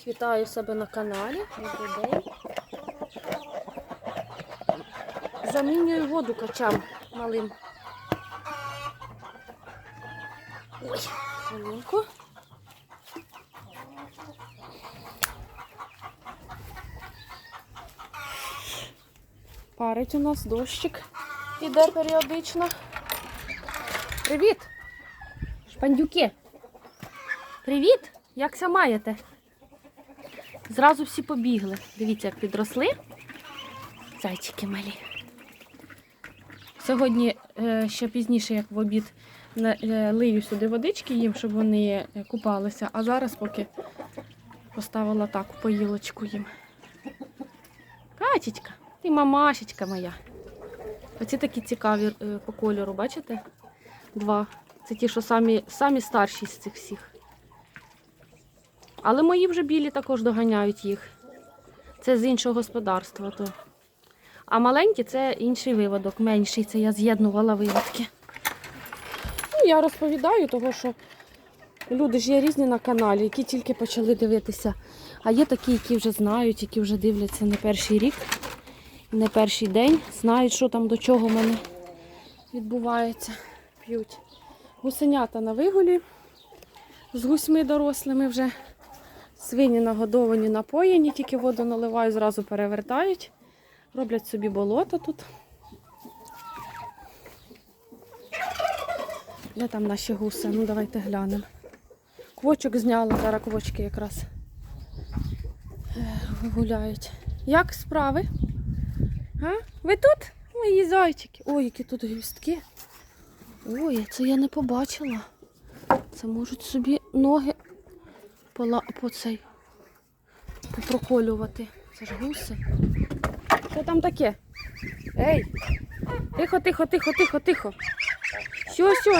Всіх вітаю себе на каналі. Добрий день. Замінюю воду качам малим. Ой, хвилинку. Парить у нас дощик. Іде періодично. Привіт! Шпандюки! Привіт! Як ся маєте? Зразу всі побігли. Дивіться, як підросли. Зайчики малі. Сьогодні е, ще пізніше, як в обід, е, лию сюди водички їм, щоб вони е, купалися. А зараз поки поставила так поїлочку їм. Катічка, ти мамашечка моя. Оці такі цікаві по кольору, бачите? Два. Це ті, що самі, самі старші з цих всіх. Але мої вже білі також доганяють їх. Це з іншого господарства. То. А маленькі це інший виводок, менший. Це я з'єднувала виводки. Ну, я розповідаю, того, що люди ж є різні на каналі, які тільки почали дивитися. А є такі, які вже знають, які вже дивляться не перший рік, не перший день, знають, що там до чого в мене відбувається. П'ють. Гусенята на вигулі з гусьми дорослими вже. Свині нагодовані, напоєні, тільки воду наливаю, зразу перевертають. Роблять собі болото тут. Де там наші гуси? Ну давайте глянемо. Квочок зняла, зараз квочки якраз е, гуляють. Як справи? А? Ви тут? Мої зайчики. Ой, які тут гвістки. Ой, це я не побачила. Це можуть собі ноги пола, по цей попроколювати. Це ж гуси. Що там таке? Ей! Тихо, тихо, тихо, тихо, тихо. Що, що?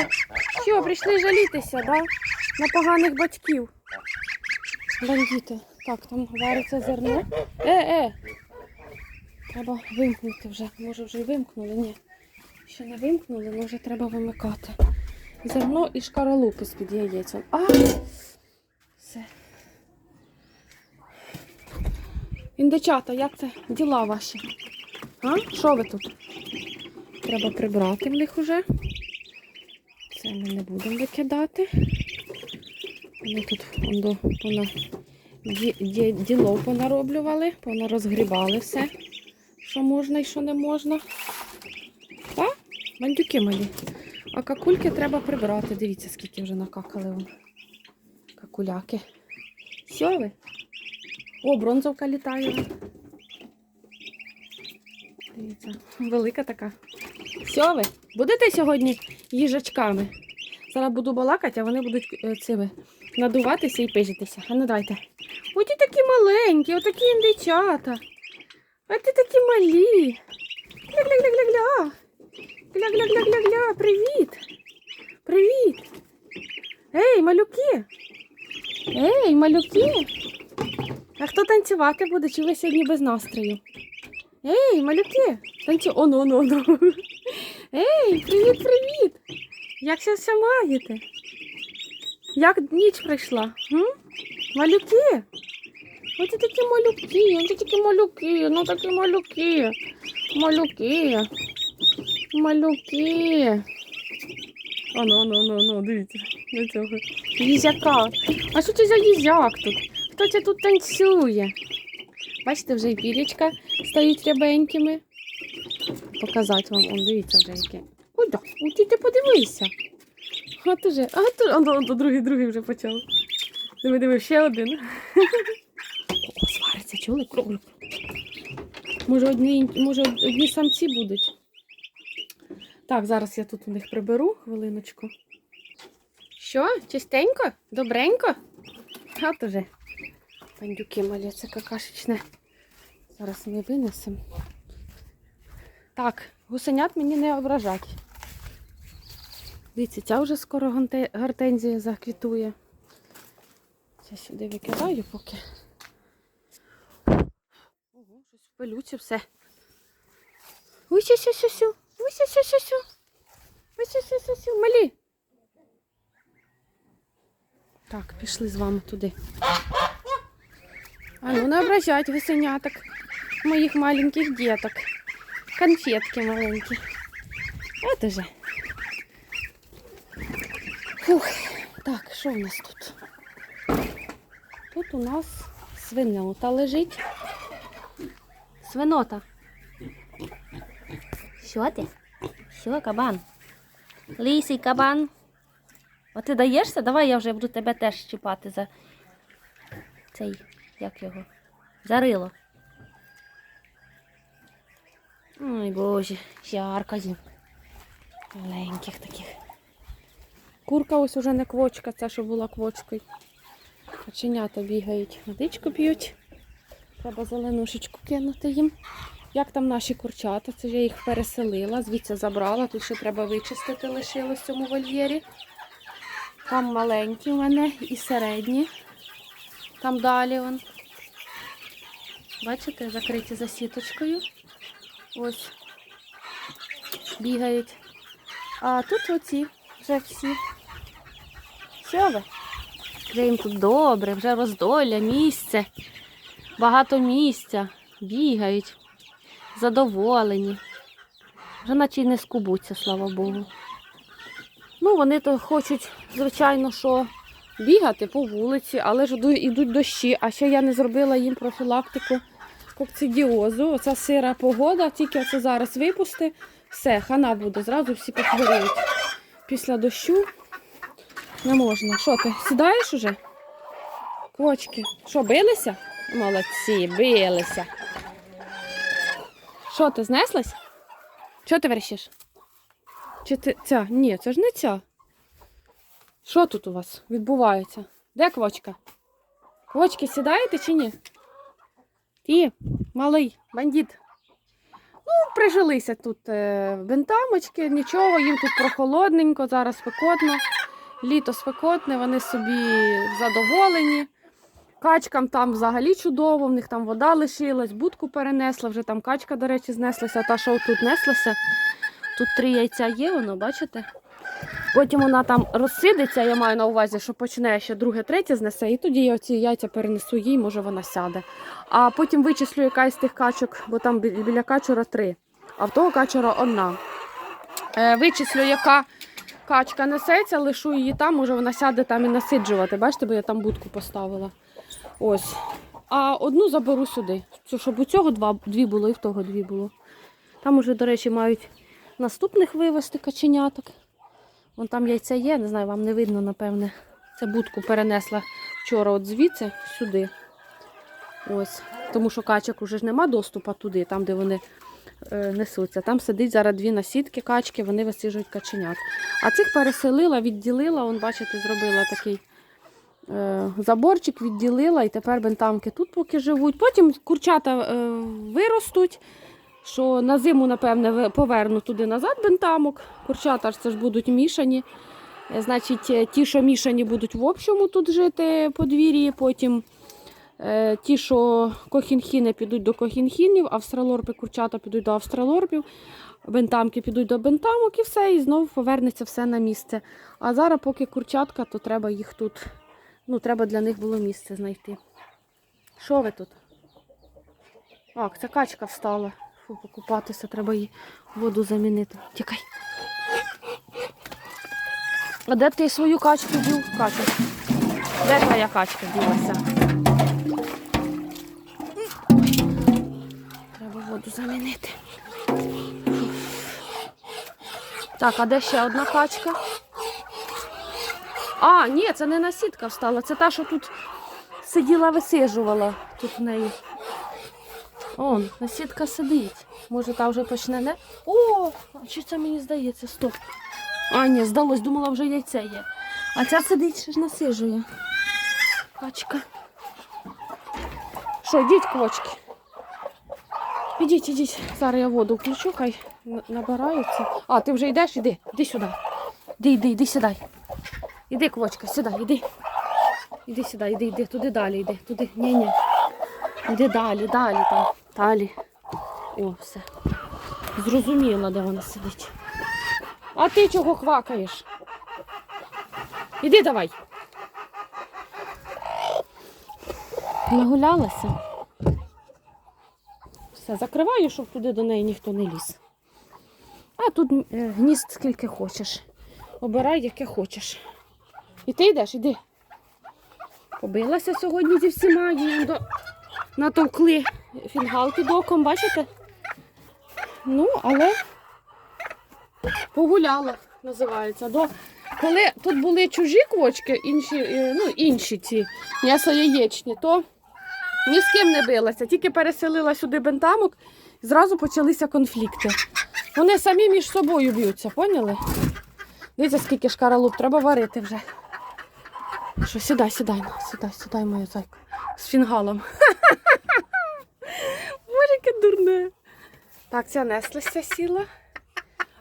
Що, прийшли жалітися, да? На поганих батьків. Бандіти. Так, там вариться зерно. Е, е! Треба вимкнути вже. Може вже й вимкнули? Ні. Ще не вимкнули, але вже треба вимикати. Зерно і шкаралупи з-під яєць. А! Все. Індичата, як це діла ваші? А? Що ви тут? Треба прибрати в них уже. Це ми не будемо викидати. Вони тут до, пона, ді, ді, діло понароблювали, понарозгрібали все, що можна і що не можна. Так? Бандюки малі. А какульки треба прибрати. Дивіться, скільки вже накакали вон. Какуляки. Що ви? О, бронзовка літає. Дивіться, велика така. Що ви? Будете сьогодні їжачками? Зараз буду балакати, а вони будуть е, цими надуватися і пижитися. А ну дайте. Ой, ті такі маленькі, отакі індичата. А ти такі малі. Гля-гля-гля-гля-гля. Гля-гля-гля-гля-гля. Привіт. Привіт. Ей, малюки. Ей, малюки. А хто танцювати буде? Чи ви сьогодні без настрою? Ей, малюки! Танцю... Оно, оно, оно. Ей, привіт, привіт! Як ся все маєте? Як ніч прийшла? М? Малюки? Ось такі малюки, ось такі малюки, ну такі малюки. Малюки. Малюки. Оно, оно, оно, оно, дивіться. До цього. Їзяка. А що це за їзяк тут? Хто це тут танцює? Бачите, вже і пірічка стають рябенькими. Показати вам, он дивіться вже яке. Ой, да, ой, ти, подивися. А то вже, а а, то, то другий, другий вже почав. Диви, диви, ще один. О, свариться, чули? Кролик. Може одні, може одні самці будуть. Так, зараз я тут у них приберу хвилиночку. Що? Чистенько? Добренько? А то вже. Пандюки малі, це какашечне. Зараз ми винесемо. Так, гусенят мені не ображать. Дивіться, ця вже скоро гортензія заквітує. Це сюди викидаю поки. Ого, щось в пилюці все. Ой, сю сю сю сю Ой, сю сю сю сю Ой, сю сю сю сю Малі. Так, пішли з вами туди. А ну не ображать весеняток, моїх маленьких діток. Конфетки маленькі. От уже. Фух. Так, що в нас тут? Тут у нас свинота лежить. Свинота. Що ти? Що, кабан? Лисий кабан. А ти даєшся? Давай я вже буду тебе теж чіпати за цей, як його? За рило. Ой, боже, ярко їм. Маленьких таких. Курка ось уже не квочка, це що була квочкою. Каченята бігають, водичку п'ють. Треба зеленушечку кинути їм. Як там наші курчата? Це я їх переселила, звідси забрала. Тут ще треба вичистити лишилось в цьому вольєрі. Там маленькі у мене і середні. Там далі вон. Бачите, закриті за сіточкою. Ось. Бігають. А тут оці вже всі. Ви? Вже їм тут добре, вже роздолля, місце, багато місця, бігають, задоволені. Вже наче й не скубуться, слава Богу. Ну, вони то хочуть, звичайно, що бігати по вулиці, але ж йдуть дощі. А ще я не зробила їм профілактику кокцидіозу. Оця сира погода, тільки оце зараз випусти, все, хана буде, зразу всі похворіють. Після дощу не можна. Що ти, сідаєш уже? Квочки. Що, билися? Молодці, билися. Що ти, знеслась? Що ти верещиш? Чи ти ця? Ні, це ж не ця. Що тут у вас відбувається? Де квочка? Квочки сідаєте чи ні? Ти, малий, бандит. Ну, прижилися тут е, бентамочки, нічого, їм тут прохолодненько, зараз спекотно. Літо спекотне, вони собі задоволені. Качкам там взагалі чудово, в них там вода лишилась, будку перенесла, вже там качка, до речі, знеслася, та що тут неслася. Тут три яйця є, воно, бачите? Потім вона там розсидиться, я маю на увазі, що почне ще друге, третє знесе, і тоді я ці яйця перенесу їй, може вона сяде. А потім вичислю яка з тих качок, бо там біля качура три, а в того качура одна. Е, вичислю, яка качка несеться, лишу її там, може вона сяде там і насиджувати. Бачите, бо я там будку поставила. Ось. А одну заберу сюди. Щоб у цього два, дві було і в того дві було. Там уже, до речі, мають наступних вивезти каченяток. Вон там яйця є, не знаю, вам не видно, напевне. Це будку перенесла вчора от звідси сюди. Ось. Тому що качок уже ж нема доступу туди, там, де вони е, несуться. Там сидить зараз дві насідки качки, вони висиджують каченят. А цих переселила, відділила, он, бачите, зробила такий е, заборчик, відділила, і тепер бентамки тут поки живуть. Потім курчата е, виростуть, що на зиму, напевне, поверну туди назад бентамок. Курчата ж це ж будуть мішані. Е, Значить, е, ті, що мішані, будуть в общому тут жити подвір'ї, потім е, ті, що кохінхіни підуть до кохінхінів, австралорпи, курчата підуть до австралорпів, бентамки підуть до бентамок і все, і знову повернеться все на місце. А зараз, поки курчатка, то треба їх тут, ну, треба для них було місце знайти. Що ви тут? А, ця качка встала. Фу, покупатися, треба їй воду замінити. Тікай. А де ти свою качку дів? Качу. Де твоя качка ділася? Треба воду замінити. Так, а де ще одна качка? А, ні, це не насідка встала, це та, що тут сиділа, висижувала тут в неї. Он, насідка сидить. Може, та вже почне не. О, чи це мені здається? Стоп. А, ні, здалось, думала, вже яйце є. А ця сидить, ще ж насижує. Качка. Що, йдіть, квочки. Ідіть, ідіть. Зараз я воду включу, хай на- набираються. А, ти вже йдеш? Іди, іди сюди. Іди, іди, іди сюди. Іди, квочка, сюди, іди. Іди сюди, іди, іди, туди далі, іди, туди. Ні, ні. Іди далі, далі там. Далі. О, все. Зрозуміла, де вона сидить. А ти чого хвакаєш? Іди давай. Нагулялася. Все, закриваю, щоб туди до неї ніхто не ліз. А тут е, гнізд скільки хочеш. Обирай, яке хочеш. І ти йдеш, іди. Побилася сьогодні зі всіма, до... натовкли фінгалки оком, бачите? Ну, але погуляла, називається. До... Коли тут були чужі квочки, інші, е, ну, інші ці м'ясо яєчні, то ні з ким не билася. Тільки переселила сюди бентамок, зразу почалися конфлікти. Вони самі між собою б'ються, поняли? Дивіться, скільки шкаралуп, треба варити вже. Що, сідай, сідай, сідай, сідай, моя зайка. З фінгалом. Боже, яке дурне. Так, ця неслася сіла.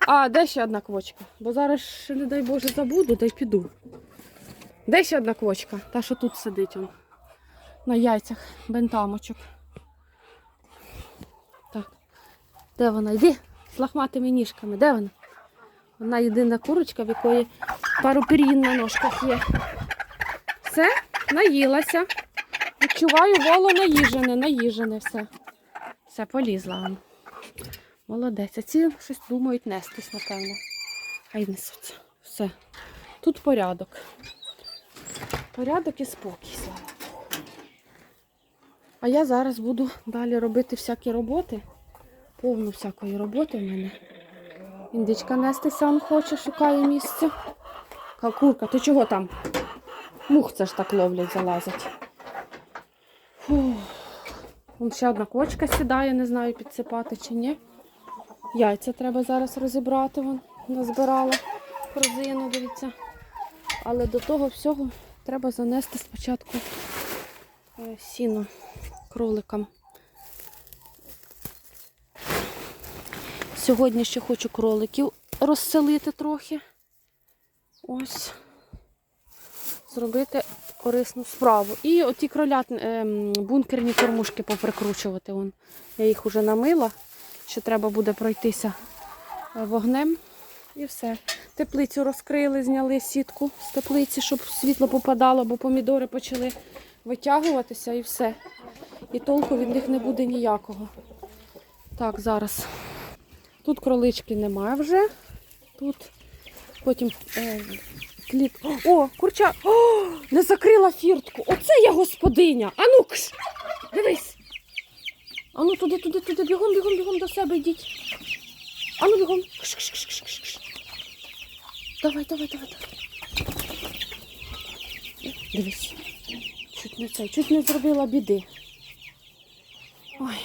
А, де ще одна квочка? Бо зараз, ще, не дай Боже, забуду, дай піду. Де ще одна квочка? Та, що тут сидить он. На яйцях бентамочок. Так. Де вона? Йди з лахматими ніжками. Де вона? Вона єдина курочка, в якої пару пір'їн на ножках є. Все, наїлася. Відчуваю воло наїжене, наїжене все. Все, полізла. Молодець. А ці щось думають нестись, напевно. Хай несуться. Все. Тут порядок. Порядок і спокій, слава А я зараз буду далі робити всякі роботи. Повну всякої роботи в мене. Індичка нестися он хоче, шукає місце. Ка- Курка, ти чого там? Мух це ж так ловлять, залазять. Вон ще одна кочка сідає, не знаю, підсипати чи ні. Яйця треба зараз розібрати. Вон назбирала корзину, дивіться. Але до того всього треба занести спочатку е, сіно кроликам. Сьогодні ще хочу кроликів розселити трохи. Ось. Зробити корисну справу. І оті кролят, ем, бункерні кормушки поприкручувати. Вон. Я їх вже намила. Ще треба буде пройтися вогнем. І все. Теплицю розкрили, зняли сітку з теплиці, щоб світло попадало, бо помідори почали витягуватися і все. І толку від них не буде ніякого. Так, зараз. Тут кролички немає вже. Тут потім е, кліт. О, курча! О, не закрила фіртку. Оце я господиня. Ану, кш! Дивись. Ану, туди, туди, туди, бігом, бігом, бігом до себе йдіть. Ану, бігом. Кш, кш, кш, кш, кш. Давай, давай, давай, давай. Дивись. Чуть не цей, чуть не зробила біди. Ой.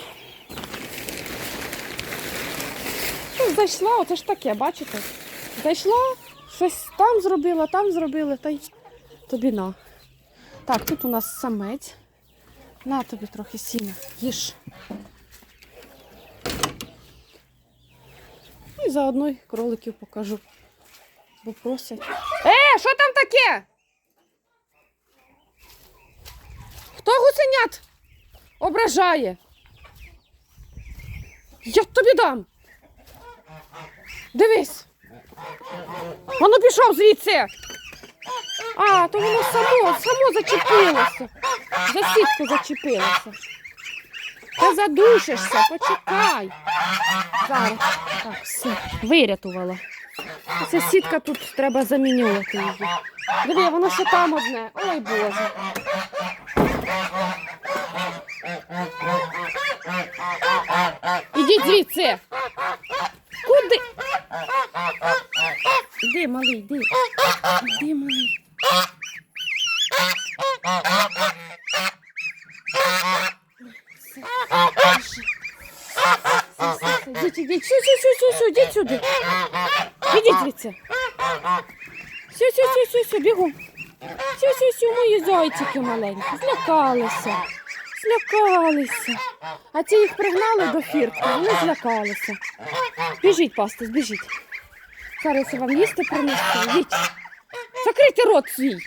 Ну, зайшла, оце ж таке, бачите? Зайшла, щось там зробила, там зробила, та й тобі на. Так, тут у нас самець. На тобі трохи сіна, їж. І заодно кроликів покажу. Бо просять. Е, що там таке? Хто гусенят ображає? Я тобі дам. Дивись. Воно пішов звідси. А, то воно само, само зачепилося. За сітку зачепилося. Ти задушишся, почекай. Зараз. Так, все, вирятувала. Ця сітка тут треба замінювати її. Диви, воно ще там одне. Ой Боже. Ідіть звідси. Куди? Іди, малий, іди. Іди, малий. Все. Ідіть, сю, сюди. Ідіть звідси. Сю, сю, сю, сю, сю, бігом. Сю, сю, сю, мої зайчики маленькі. Злякалися. Злякалися. А ці їх пригнали до фіртки, вони злякалися. Біжіть, пастись, біжіть. Зараз я вам їсти принесу. Йдіть. Закрийте рот свій.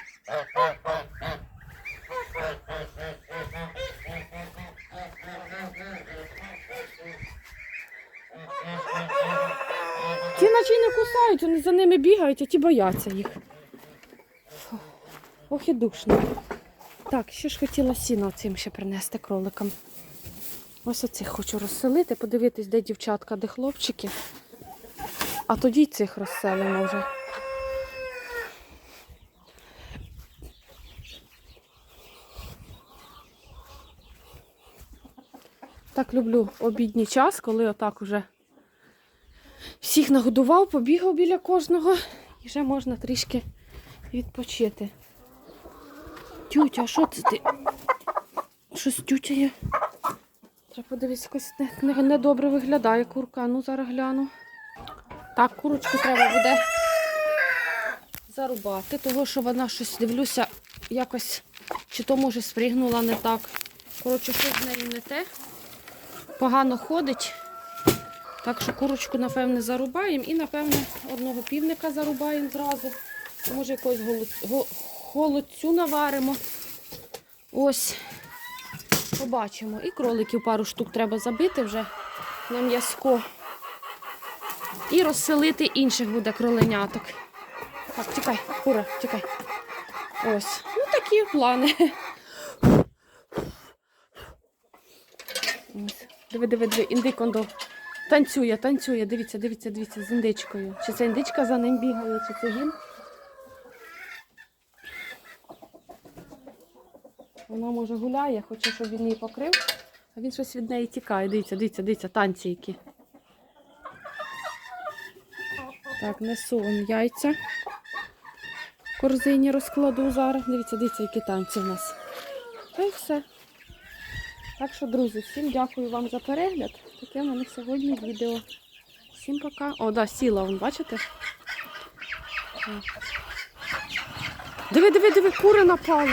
Ті наче не кусають, вони за ними бігають, а ті бояться їх. Ох і душно. Так, ще ж хотіла сіно цим ще принести кроликам. Ось оцих хочу розселити, подивитись, де дівчатка, де хлопчики. А тоді цих розселимо вже. Так люблю обідній час, коли отак уже всіх нагодував, побігав біля кожного і вже можна трішки відпочити. Тютя, а що це ти? Щось тютяє. Треба подивитися, якось не- не- недобре виглядає курка. Ну, зараз гляну. Так, курочку треба буде зарубати, того що вона щось дивлюся, якось чи то може спригнула не так. Коротше, щось з нею не те. Погано ходить. Так що курочку, напевне, зарубаємо і, напевне, одного півника зарубаємо зразу. Може, якогось голод- го- холодцю наваримо. Ось. Побачимо. І кроликів пару штук треба забити вже на м'язко. І розселити інших буде кроленяток. Так, тікай, кура, тікай. Ось. Ну такі плани. Диви, диви, диви, індик он до- танцює, танцює. Дивіться, дивіться, дивіться, з індичкою. Чи це індичка за ним бігає, чи це він? Вона може гуляє, хоче, щоб він її покрив, а він щось від неї тікає. Дивіться, дивіться, дивіться, танці які. Так, несу вон яйця. В корзині розкладу зараз. Дивіться, дивіться, які танці в нас. Та й все. Так що, друзі, всім дякую вам за перегляд. Таке в мене сьогодні відео. Всім пока. О, да, сіла, вон, бачите? Диви, диви, диви, кури напали.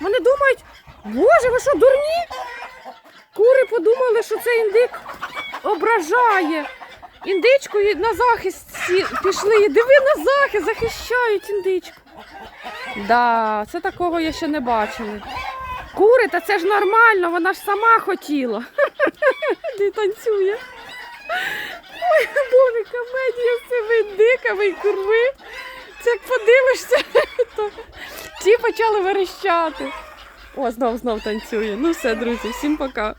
Вони думають, боже, ви що, дурні? Кури подумали, що це індик ображає. Індичку на захист пішли. Диви на захист, захищають індичку. Да, це такого я ще не бачила. Кури, та це ж нормально, вона ж сама хотіла. Де танцює. Ой, боже, комедія з цими індиками і курви. Це як подивишся, ті почали верещати. О, знов знов танцює. Ну все, друзі, всім пока.